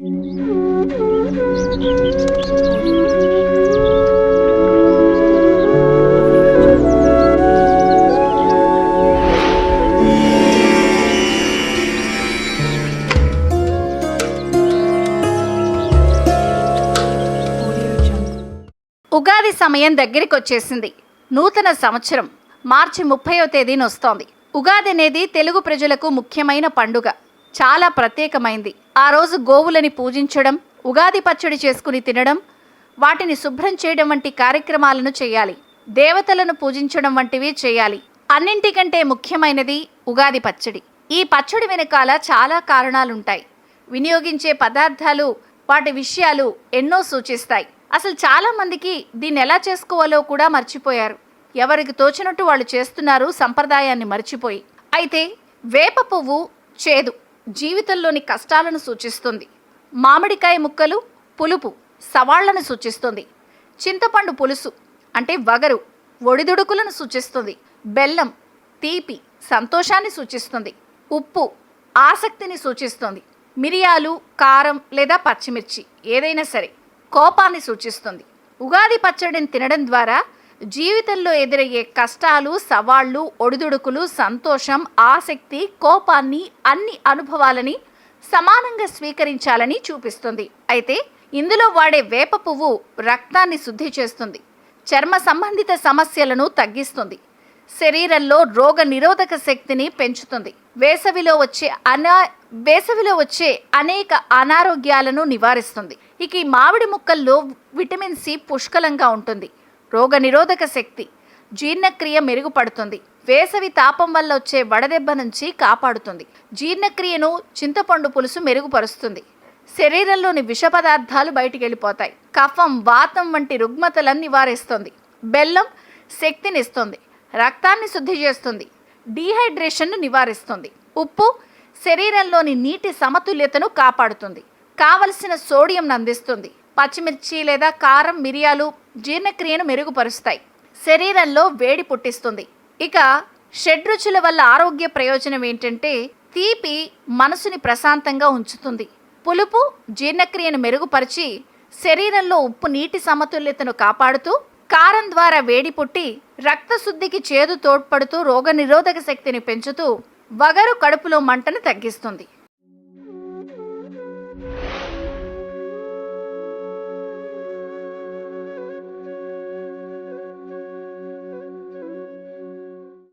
ఉగాది సమయం దగ్గరికి వచ్చేసింది నూతన సంవత్సరం. మార్చి ముప్పయో తేదీన వస్తోంది ఉగాది అనేది తెలుగు ప్రజలకు ముఖ్యమైన పండుగ. చాలా ప్రత్యేకమైంది. ఆ రోజు గోవులని పూజించడం ఉగాది పచ్చడి చేసుకుని తినడం వాటిని శుభ్రం చేయడం వంటి కార్యక్రమాలను చేయాలి. దేవతలను పూజించడం వంటివి చేయాలి. అన్నింటికంటే ముఖ్యమైనది ఉగాది పచ్చడి. ఈ పచ్చడి వెనకాల చాలా కారణాలుంటాయి. వినియోగించే పదార్థాలు వాటి విషయాలు ఎన్నో సూచిస్తాయి. అసలు చాలామందికి దీన్ని ఎలా చేసుకోవాలో కూడా మర్చిపోయారు. ఎవరికి తోచినట్టు వాళ్ళు చేస్తున్నారు సంప్రదాయాన్ని మర్చిపోయి. అయితే వేప పువ్వు చేదు. జీవితంలోని కష్టాలను సూచిస్తుంది. మామిడికాయ ముక్కలు పులుపు సవాళ్ళను సూచిస్తుంది. చింతపండు పులుసు అంటే వగరు ఒడిదుడుకులను సూచిస్తుంది. బెల్లం తీపి సంతోషాన్ని సూచిస్తుంది. ఉప్పు ఆసక్తిని సూచిస్తుంది. మిరియాలు కారం లేదా పచ్చిమిర్చి ఏదైనా సరే కోపాన్ని సూచిస్తుంది. ఉగాది పచ్చడిని తినడం ద్వారా జీవితంలో ఎదురయ్యే కష్టాలు సవాళ్ళు ఒడిదుడుకులు సంతోషం ఆసక్తి కోపాన్ని అన్ని అనుభవాలని సమానంగా స్వీకరించాలని చూపిస్తుంది. అయితే ఇందులో వాడే వేప పువ్వు రక్తాన్ని శుద్ధి చేస్తుంది. చర్మ సంబంధిత సమస్యలను తగ్గిస్తుంది. శరీరంలో రోగ నిరోధక శక్తిని పెంచుతుంది. వేసవిలో వచ్చే అనా వేసవిలో వచ్చే అనేక అనారోగ్యాలను నివారిస్తుంది. ఇక ఈ మామిడి ముక్కల్లో విటమిన్ సి పుష్కలంగా ఉంటుంది. రోగ నిరోధక శక్తి. జీర్ణక్రియ మెరుగుపడుతుంది. వేసవి తాపం వల్ల వచ్చే వడదెబ్బ నుంచి కాపాడుతుంది. జీర్ణక్రియను చింతపండు పులుసు మెరుగుపరుస్తుంది. శరీరంలోని విష పదార్థాలు బయటికి వెళ్ళిపోతాయి కఫం వాతం వంటి రుగ్మతలను నివారిస్తుంది. బెల్లం శక్తినిస్తుంది. రక్తాన్ని శుద్ధి చేస్తుంది. డీహైడ్రేషన్ను నివారిస్తుంది. ఉప్పు శరీరంలోని నీటి సమతుల్యతను కాపాడుతుంది. కావలసిన సోడియంను అందిస్తుంది పచ్చిమిర్చి లేదా కారం మిరియాలు జీర్ణక్రియను మెరుగుపరుస్తాయి. శరీరంలో వేడి పుట్టిస్తుంది. ఇక షడ్రుచుల వల్ల ఆరోగ్య ప్రయోజనం ఏంటంటే తీపి మనసుని ప్రశాంతంగా ఉంచుతుంది. పులుపు జీర్ణక్రియను మెరుగుపరిచి శరీరంలో ఉప్పు నీటి సమతుల్యతను కాపాడుతూ కారం ద్వారా వేడి పుట్టి రక్తశుద్ధికి చేదు తోడ్పడుతూ రోగనిరోధక శక్తిని పెంచుతూ వగరు కడుపులో మంటను తగ్గిస్తుంది.